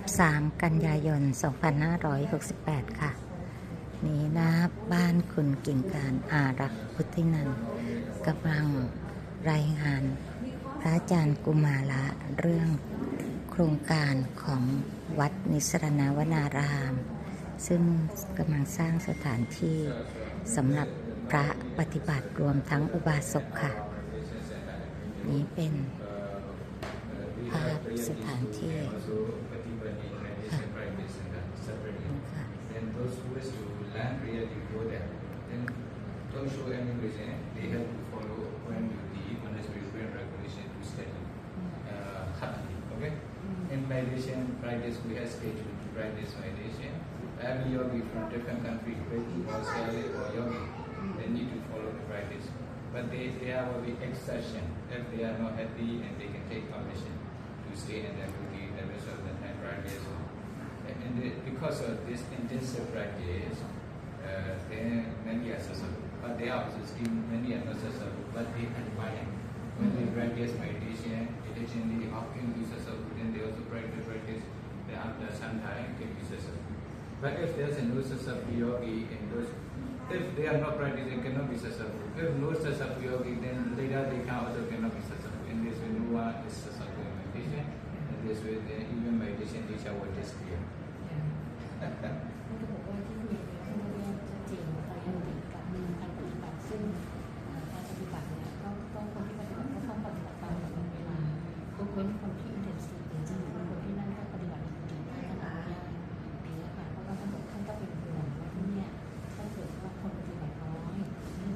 13 กันยายน 2568 ค่ะ นี่นะบ้านคุณกิ่งการอารักษ์พุทธินันท์กำลังรายงาน พระอาจารย์กุมาละเรื่องโครงการของวัดนิสรณวนาราม ซึ่งกำลังสร้างสถานที่สำหรับพระปฏิบัติรวมทั้งอุบาสกค่ะ นี้เป็นภาพสถานที่ don't show any reason. They have to follow when the and regulation to study uh, hardly. Okay. In meditation, practice we have scheduled to practice meditation. Every yogi from different country, Brahmi or Sali or yogi, they need to follow the practice. But they, they have a big exception. If they are not happy and they can take permission to stay in their booty the rest of the time practice. And the, uh, because of this intensive practice, then many successful. But they are still many successful, but they admire. When they practice meditation, diligently, how can be successful? Then they also practice practice. Then after some time can be successful. But if there's a no successful yogi and those if they are not practicing, cannot be successful. If no successful yogi, then later they can also cannot be successful. In this way, no one is successful in meditation. In this way, then even meditation teacher will disappear. เว้นคนที่อินเทนซีฟจริงๆคนที่นั่นก็ปฏิบัติจริงๆท่านอนุญาตอย่างนี้ค่ะเพราะว่าท่านบอกท่านก็เป็นห่วงว่าที่เนี่ยถ้าเกิดว่าคนปฏิบัติน้อยนี่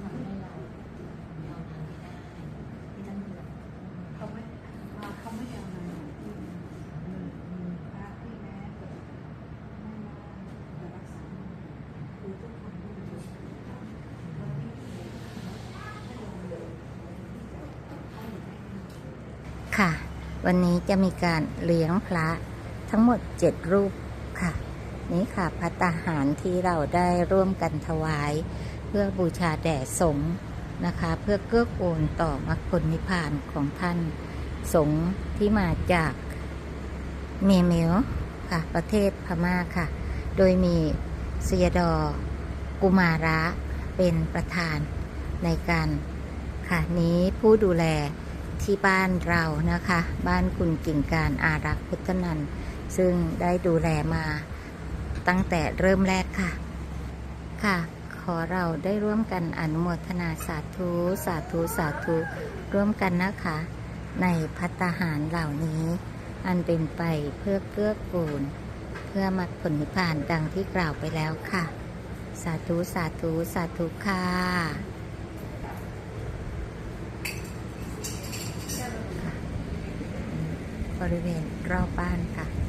ทำให้เราเอาทางไม่ได้ที่ท่านเป็นเขาไม่ว่าเขาไม่เอามาที่มีมีพระที่แม้เกิดไม่มาจะรักษาคือทุกคนที่มีจิตใจแล้วที่ให้ลงเลยให้ได้ ค่ะ วันนี้จะมีการเลี้ยงพระทั้งหมด7รูปค่ะ นี่ค่ะพัตตาหารที่เราได้ร่วมกันถวาย เพื่อบูชาแด่สงฆ์นะคะ เพื่อเกื้อกูลต่อมรรคผลนิพพานของท่านสงฆ์ที่มาจากเมียเมลค่ะ ประเทศพม่าค่ะ โดยมีสยดอกุมาระเป็นประธานในการค่ะนี้ผู้ดูแล ที่บ้านเรานะคะ บ้านคุณกิ่งการอารักษ์พุทธนันท์ซึ่งได้ดูแลมาตั้งแต่เริ่มแรกค่ะ ค่ะ ขอเราได้ร่วมกันอนุโมทนาสาธุ สาธุ สาธุ ร่วมกันนะคะ ในพัตตาหารเหล่านี้ อันเป็นไปเพื่อเกื้อกูล เพื่อมรรคผลนิพพานดังที่กล่าวไปแล้วค่ะ สาธุ สาธุ สาธุค่ะ บริเวณรอบบ้านค่ะ